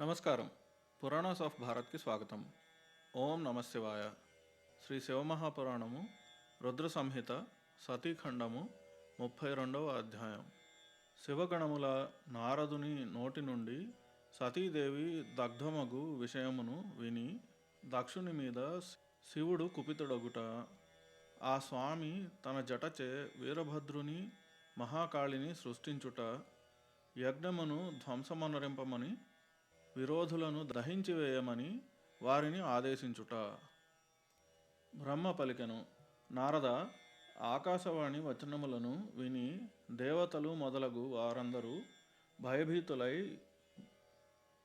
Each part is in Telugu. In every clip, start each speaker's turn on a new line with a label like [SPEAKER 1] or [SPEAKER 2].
[SPEAKER 1] నమస్కారం. పురాణాస్ ఆఫ్ భారత్కి స్వాగతం. ఓం నమశివాయ శ్రీ శివమహాపురాణము రుద్ర సంహిత సతీఖండము ముప్పై రెండవ అధ్యాయం. శివగణముల నారదుని నోటి నుండి సతీదేవి దగ్ధమగు విషయమును విని దక్షుని మీద శివుడు కుపితుడగుట. ఆ స్వామి తన జటచే వీరభద్రుని మహాకాళిని సృష్టించుట యజ్ఞమును ధ్వంసమనరింపమని విరోధులను దహించివేయమని వారిని ఆదేశించుట. బ్రహ్మ పలికెను నారద ఆకాశవాణి వచనములను విని దేవతలు మొదలగు వారందరూ భయభీతులై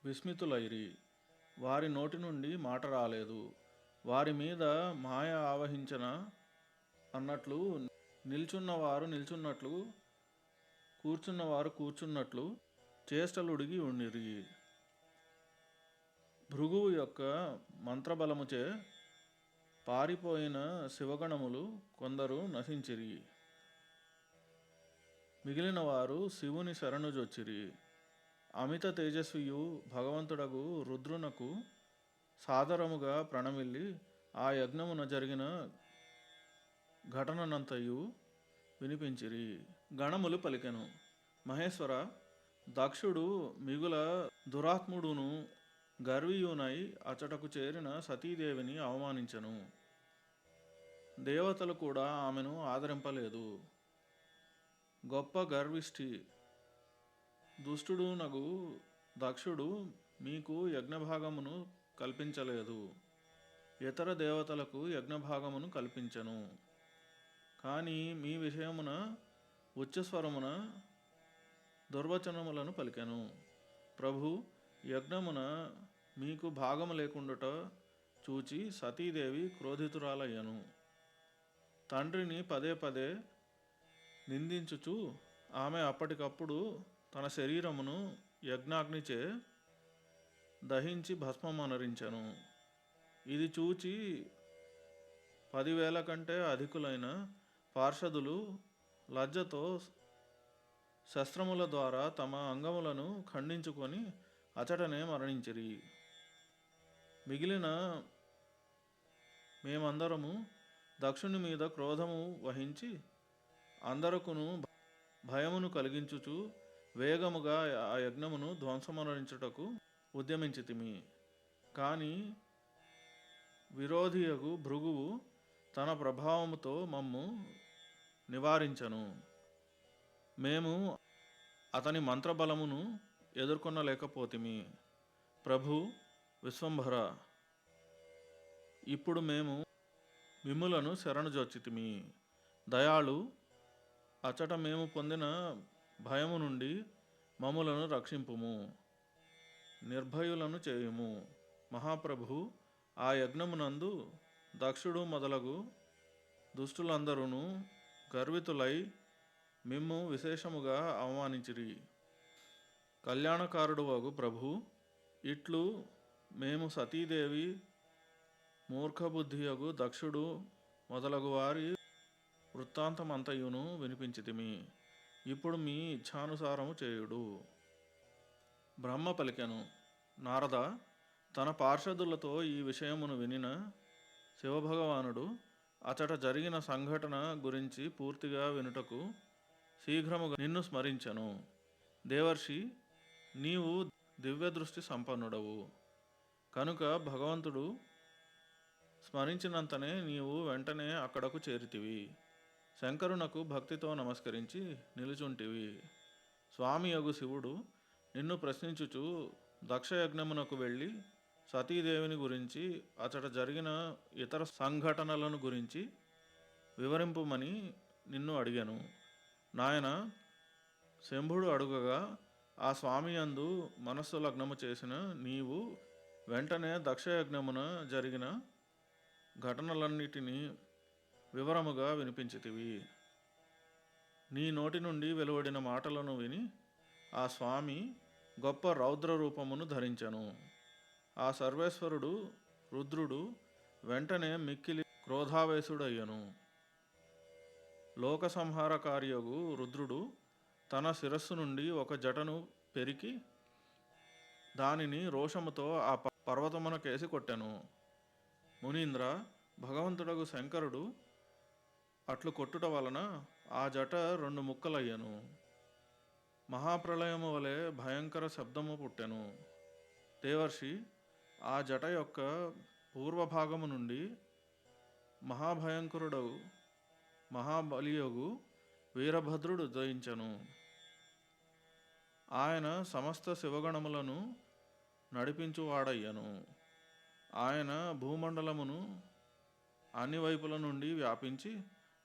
[SPEAKER 1] విస్మితులైరి. వారి నోటి నుండి మాట రాలేదు. వారి మీద మాయ ఆవహించిన అన్నట్లు నిల్చున్నవారు నిల్చున్నట్లు కూర్చున్నవారు కూర్చున్నట్లు చేష్టలుడిగి ఉండిరి. భృగువు యొక్క మంత్రబలముచే పారిపోయిన శివగణములు కొందరు నశించిరి. మిగిలిన వారు శివుని శరణుజొచ్చిరి అమిత తేజస్వియు భగవంతుడగు రుద్రునకు సాదరముగా ప్రణమిల్లి ఆ యజ్ఞమున జరిగిన ఘటననంతయు వినిపించిరి. గణములు పలికెను. మహేశ్వర దక్షుడు మిగుల దురాత్ముడును గర్వీయునై అచటకు చేరిన సతీదేవిని అవమానించెను. దేవతలు కూడా ఆమెను ఆదరింపలేదు. గొప్ప గర్విష్ఠి దుష్టుడు నగు దక్షుడు మీకు యజ్ఞభాగమును కల్పించలేదు. ఇతర దేవతలకు యజ్ఞభాగమును కల్పించెను. కానీ మీ విషయమున ఉచ్చస్వరమున దుర్వచనములను పలికెను. ప్రభు యజ్ఞమున మీకు భాగము లేకుండుట చూచి సతీదేవి క్రోధితురాలయ్యను. తండ్రిని పదే పదే నిందించుచు ఆమె అప్పటికప్పుడు తన శరీరమును యజ్ఞాగ్నిచే దహించి భస్మమనరించెను. ఇది చూచి పదివేల కంటే అధికులైన పార్షదులు లజ్జతో శస్త్రముల ద్వారా తమ అంగములను ఖండించుకొని అచటనే మరణించిరి. మిగిలిన మేమందరము దక్షుని మీద క్రోధము వహించి అందరకును భయమును కలిగించుచు వేగముగా ఆ యజ్ఞమును ధ్వంసమరించుటకు ఉద్యమించితిమి. కానీ విరోధియగు భృగువు తన ప్రభావముతో మమ్ము నివారించను. మేము అతని మంత్రబలమును ఎదుర్కొనలేకపోతిమి. ప్రభు విశ్వంభర ఇప్పుడు మేము మిమ్ములను శరణుజొచ్చితిమి దయాళు అచట మేము పొందిన భయము నుండి మమ్ములను రక్షింపుము నిర్భయులను చేయుము. మహాప్రభు ఆ యజ్ఞమునందు దక్షుడు మొదలగు దుష్టులందరూ గర్వితులై మిమ్ము విశేషముగా అవమానించిరి. కళ్యాణకారుడు వగు ప్రభు ఇట్లు మేము సతీదేవి మూర్ఖబుద్ధియగు దక్షుడు మొదలగు వారి వృత్తాంతమంతయును వినిపించితిమి. ఇప్పుడు మీ ఇచ్ఛానుసారము చేయుడు. బ్రహ్మ పలికెను నారద తన పార్షదులతో ఈ విషయమును వినిన శివభగవానుడు అతడ జరిగిన సంఘటన గురించి పూర్తిగా వినుటకు శీఘ్రముగా నిన్ను స్మరించెను. దేవర్షి నీవు దివ్యదృష్టి సంపన్నుడవు. కనుక భగవంతుడు స్మరించినంతనే నీవు వెంటనే అక్కడకు చేరితివి. శంకరునకు భక్తితో నమస్కరించి నిలుచుంటివి. స్వామి యగు శివుడు నిన్ను ప్రశ్నించుచు దక్షయజ్ఞమునకు వెళ్ళి సతీదేవిని గురించి అతడ జరిగిన ఇతర సంఘటనలను గురించి వివరింపుమని నిన్ను అడిగాను. నాయన శంభుడు అడుగగా ఆ స్వామి యందు మనస్సు లగ్నము చేసిన నీవు వెంటనే దక్షయజ్ఞమున జరిగిన ఘటనలన్నిటినీ వివరముగా వినిపించితివి. నీ నోటి నుండి వెలువడిన మాటలను విని ఆ స్వామి గొప్ప రౌద్ర రూపమును ధరించెను. ఆ సర్వేశ్వరుడు రుద్రుడు వెంటనే మిక్కిలి క్రోధావేశుడయ్యను. లోక సంహారకార్యగు రుద్రుడు తన శిరస్సు నుండి ఒక జటను పెరికి దానిని రోషముతో ఆ పర్వతమున కేసి కొట్టెను. మునీంద్ర భగవంతుడగు శంకరుడు అట్లు కొట్టుట వలన ఆ జట రెండు ముక్కలయ్యను. మహాప్రళయము వలె భయంకర శబ్దము పుట్టెను. దేవర్షి ఆ జట యొక్క పూర్వభాగము నుండి మహాభయంకరుడవు మహాబలియోగు వీరభద్రుడు ఉదయించను. ఆయన సమస్త శివగణములను నడిపించువాడయ్యను. ఆయన భూమండలమును అన్ని వైపుల నుండి వ్యాపించి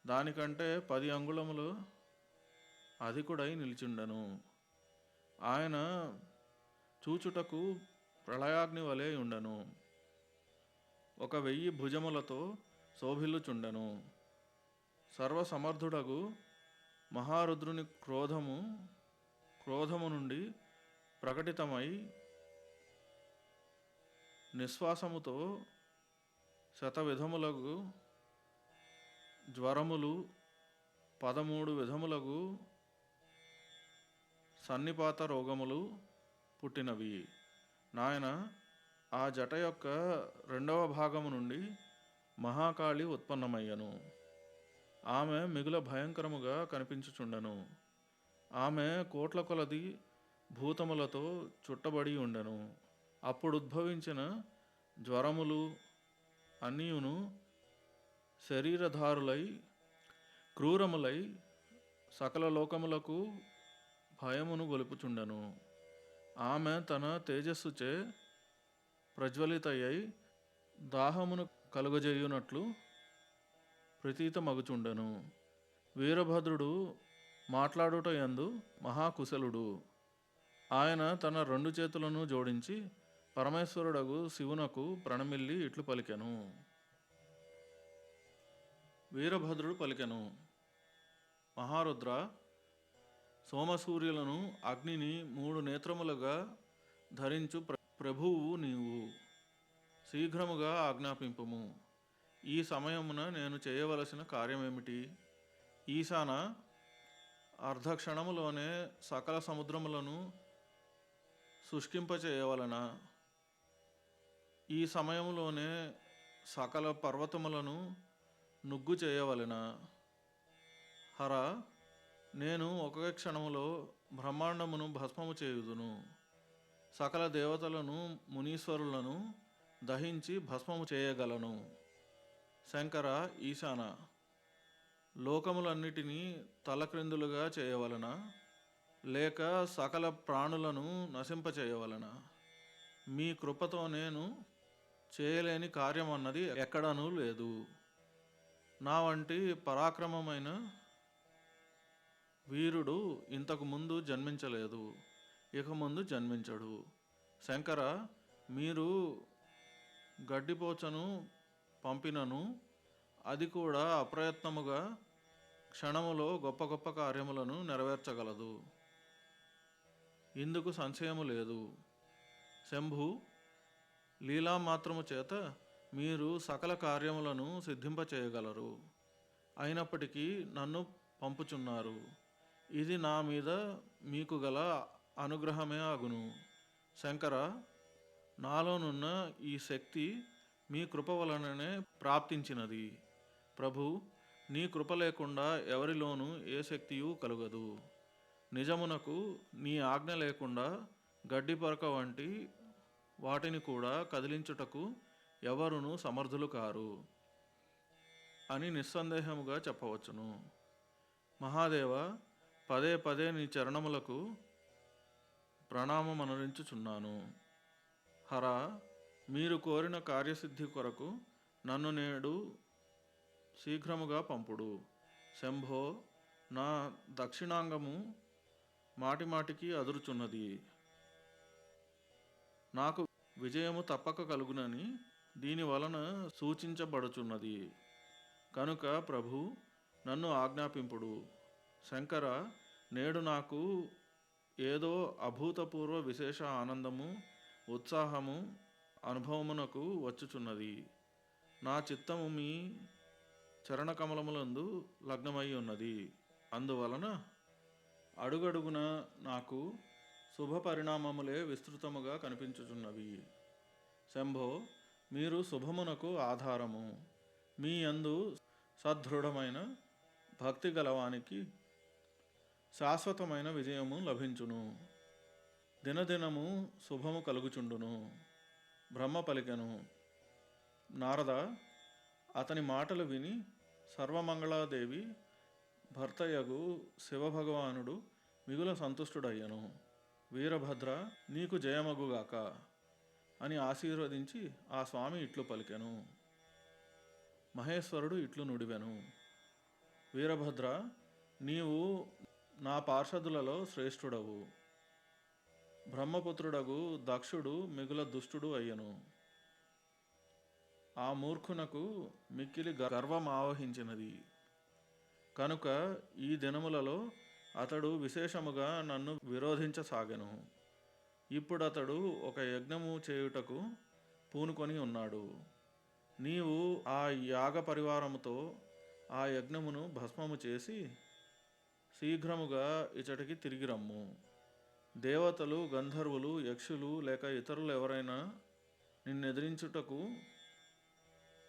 [SPEAKER 1] దానికంటే పది అంగుళములు అధికుడై నిలిచిండను. ఆయన చూచుటకు ప్రళయాగ్ని వలె ఉండను. ఒక వెయ్యి భుజములతో శోభిల్లుచుండెను. సర్వసమర్థుడగు మహారుద్రుని క్రోధము క్రోధము నుండి ప్రకటితమై నిశ్వాసముతో శత విధములకు జ్వరములు పదమూడు విధములకు సన్నిపాత రోగములు పుట్టినవి. నాయన ఆ జట యొక్క రెండవ భాగము నుండి మహాకాళి ఉత్పన్నమయ్యను. ఆమె మిగుల భయంకరముగా కనిపించుచుండెను. ఆమె కోట్ల కొలది భూతములతో చుట్టబడి ఉండెను. అప్పుడు ఉద్భవించిన జ్వరములు అన్నీయును శరీరధారులై క్రూరములై సకల లోకములకు భయమును గొలుపుచుండెను. ఆమె తన తేజస్సుచే ప్రజ్వలితయ్యై దాహమును కలుగజేయునట్లు ప్రతీతమగుచుండెను. వీరభద్రుడు మాట్లాడుట యందు మహాకుశలుడు. ఆయన తన రెండు చేతులను జోడించి పరమేశ్వరుడగు శివునకు ప్రణమిల్లి ఇట్లు పలికెను. వీరభద్రుడు పలికెను. మహారుద్ర సోమసూర్యులను అగ్నిని మూడు నేత్రములుగా ధరించు ప్ర ప్రభువు నీవు. శీఘ్రముగా ఆజ్ఞాపింపుము. ఈ సమయమున నేను చేయవలసిన కార్యమేమిటి? ఈశాన అర్ధక్షణములోనే సకల సముద్రములను శుష్కింపచేయవలన? ఈ సమయంలోనే సకల పర్వతములను నుగ్గు చేయవలెన? హర నేను ఒక క్షణములో బ్రహ్మాండమును భస్మము చేయుదును. సకల దేవతలను మునీశ్వరులను దహించి భస్మము చేయగలను. శంకర ఈశాన లోకములన్నిటినీ తలక్రిందులుగా చేయవలన? లేక సకల ప్రాణులను నశింపచేయవలన? మీ కృపతో నేను చేయలేని కార్యం అన్నది ఎక్కడనూ లేదు. నా వంటి పరాక్రమమైన వీరుడు ఇంతకు ముందు జన్మించలేదు ఇక ముందు జన్మించడు. శంకర మీరు గడ్డిపోచను పంపినను అది కూడా అప్రయత్నముగా క్షణములో గొప్ప గొప్ప కార్యములను నెరవేర్చగలదు. ఇందుకు సంశయము లేదు. శంభు లీలామాత్రము చేత మీరు సకల కార్యములను సిద్ధింపచేయగలరు. అయినప్పటికీ నన్ను పంపుచున్నారు. ఇది నా మీద మీకు గల అనుగ్రహమే అగును శంకర నాలోనున్న ఈ శక్తి మీ కృప వలననే ప్రాప్తించినది. ప్రభు నీ కృప లేకుండా ఎవరిలోనూ ఏ శక్తియు కలుగదు. నిజమునకు నీ ఆజ్ఞ లేకుండా గడ్డిపరక వంటి వాటిని కూడా కదిలించుటకు ఎవరును సమర్థులు కారు అని నిస్సందేహముగా చెప్పవచ్చును. మహాదేవ పదే పదే నీ చరణములకు ప్రణామమనరించుచున్నాను. హర మీరు కోరిన కార్యసిద్ధి కొరకు నన్ను నేడు శీఘ్రముగా పంపుడు. శంభో నా దక్షిణాంగము మాటిమాటికి అదురుచున్నది. నాకు విజయము తప్పక కలుగునని దీని వలన సూచించబడుచున్నది. కనుక ప్రభు నన్ను ఆజ్ఞాపింపుడు. శంకర నేడు నాకు ఏదో అభూతపూర్వ విశేష ఆనందము ఉత్సాహము అనుభవమునకు వచ్చుచున్నది. నా చిత్తము మీ చరణకమలములందు లగ్నమై ఉన్నది. అందువలన అడుగడుగున నాకు శుభ పరిణామములే విస్తృతముగా కనిపించుచున్నవి. శంభో మీరు శుభమునకు ఆధారము. మీ యందు సదృఢమైన భక్తి గలవానికి శాశ్వతమైన విజయము లభించును. దినదినము శుభము కలుగుచుండును. బ్రహ్మ పలికెను. నారద అతని మాటలు విని సర్వమంగళాదేవి భర్తయగు శివభగవానుడు మిగుల సంతుష్టుడయ్యను. వీరభద్ర నీకు జయమగుగాక అని ఆశీర్వదించి ఆ స్వామి ఇట్లు పలికెను. మహేశ్వరుడు ఇట్లు నుడివెను. వీరభద్ర నీవు నా పార్షదులలో శ్రేష్ఠుడవు. బ్రహ్మపుత్రుడగు దక్షుడు మిగుల దుష్టుడు అయ్యను. ఆ మూర్ఖునకు మిక్కిలి గర్వం ఆవహించినది. కనుక ఈ దినములలో అతడు విశేషముగా నన్ను విరోధించసాగెను. ఇప్పుడతడు ఒక యజ్ఞము చేయుటకు పూనుకొని ఉన్నాడు. నీవు ఆ యాగ పరివారముతో ఆ యజ్ఞమును భస్మము చేసి శీఘ్రముగా ఇచటికి తిరిగి రమ్ము. దేవతలు గంధర్వులు యక్షులు లేక ఇతరులు ఎవరైనా నిన్నెదిరించుటకు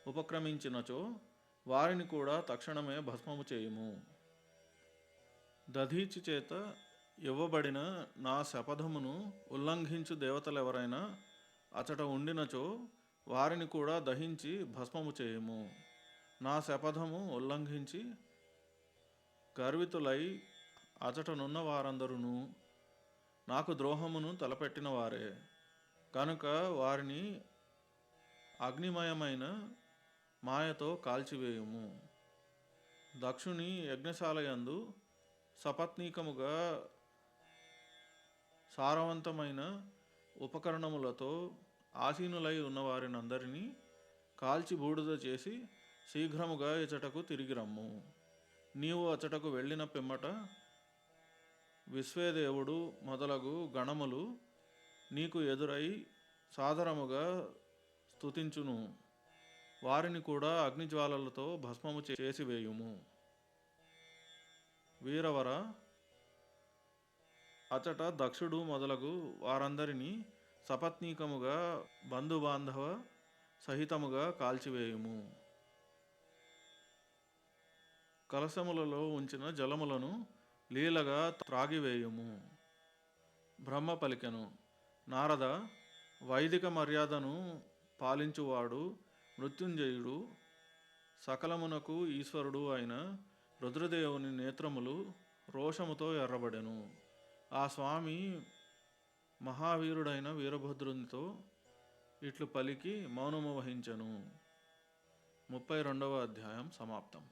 [SPEAKER 1] ఉపక్రమించినచో వారిని కూడా తక్షణమే భస్మము చేయుము. దధీచి చేత ఇవ్వబడిన నా శపథమును ఉల్లంఘించు దేవతలెవరైనా అచట ఉండినచో వారిని కూడా దహించి భస్మము చేయము. నా శపథము ఉల్లంఘించి గర్వితులై అచటనున్న వారందరూ నాకు ద్రోహమును తలపెట్టిన వారే. కనుక వారిని అగ్నిమయమైన మాయతో కాల్చివేయుము. దక్షుని యజ్ఞశాలయందు సపత్నీకముగా సారవంతమైన ఉపకరణములతో ఆసీనులై ఉన్నవారినందరినీ కాల్చి బూడిద చేసి శీఘ్రముగా ఇచటకు తిరిగి రమ్ము నీవు అచటకు వెళ్ళిన పిమ్మట విశ్వేదేవుడు మొదలగు గణములు నీకు ఎదురై సాదరముగా స్తుతించును. వారిని కూడా అగ్నిజ్వాలలతో భస్మము చేసివేయుము వీరవర అచట దక్షుడు మొదలగు వారందరినీ సపత్నీకముగా బంధుబాంధవ సహితముగా కాల్చివేయుము. కలశములలో ఉంచిన జలములను లీలగా త్రాగివేయుము. బ్రహ్మ పలికెను నారద వైదిక మర్యాదను పాలించువాడు మృత్యుంజయుడు సకలమునకు ఈశ్వరుడు అయిన రుద్రదేవుని నేత్రములు రోషముతో ఎర్రబడెను. ఆ స్వామి మహావీరుడైన వీరభద్రునితో ఇట్లు పలికి మౌనము వహించెను. ముప్పై రెండవ అధ్యాయం సమాప్తం.